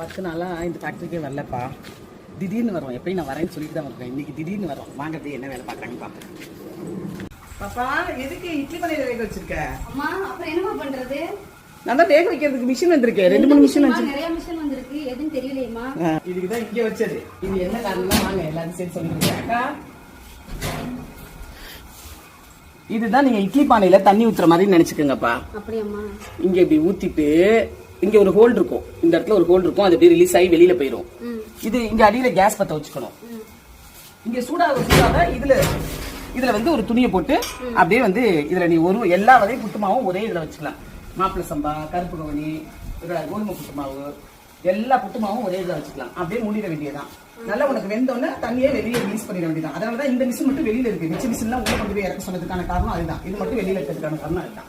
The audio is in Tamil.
பத்து நாளா இந்த ஃபேக்டரிக்கே வரலப்பா. திடீர்னு வரோம். எப்பயும் நான் வரேன்னு சொல்லிட்டு தான் வருவேன் இன்னைக்கு திடீர்னு வரோம். வாங்கிறது என்ன வேலை பார்க்குறாங்க பார்ப்போம். பாப்பா எதுக்கு இட்லி பண்ணையில வேக வச்சிருக்க? அம்மா அப்புறம் என்னம்மா பண்றது? நான் தான் வேக வைக்கிறதுக்கு மிஷின் வந்திருக்கு. ரெண்டு மூணு மிஷின் வச்சு நிறைய மிஷின் வந்திருக்கு. எதுன்னு தெரியலையேம்மா. இதுக்கு தான் இங்க வச்சது. இது என்ன காரணம் வாங்க எல்லாரும் சேர்த்து சொல்லிருக்கேன் அக்கா. இதுதான் நீங்க இட்லி பானையில தண்ணி ஊத்துற மாதிரி நினைச்சுக்கோங்கப்பா. அப்படியாம்மா. இங்க இப்படி ஊத்திட்டு இங்க ஒரு ஹோல் இருக்கும். இந்த இடத்துல ஒரு ஹோல் இருக்கும். அது அப்படியே ரிலீஸ் ஆகி வெளியில போயிடும் இது இங்க அடியில கேஸ் பத்த வச்சுக்கணும். இங்க சூடாக சூடாக இதுல இதுல வந்து ஒரு துணியை போட்டு அப்படியே வந்து இதுல நீ ஒரு எல்லா வகையும் புட்டுமாவும் ஒரே இதுல வச்சுக்கலாம். மாப்பிள சம்பா கருப்பு கவனி கோதுமை புட்டு மாவு எல்லா புட்டுமாவும் ஒரே இதுல வச்சுக்கலாம். அப்படியே மூடிட வேண்டியதுதான். நல்லா உனக்கு வெந்தோடனே தண்ணியே வெளியே ரிலீஸ் பண்ணிட வேண்டியதான் அதனாலதான் இந்த மிஷின் மட்டும் வெளியில இருக்கு. மிச்ச மிஷின்லாம் உள்ள கொண்டு போய் இறக்க சொன்னதுக்கான காரணம் அதுதான். இது மட்டும் வெளியில இருக்கிறதுக்கான காரணம் அதுதான்.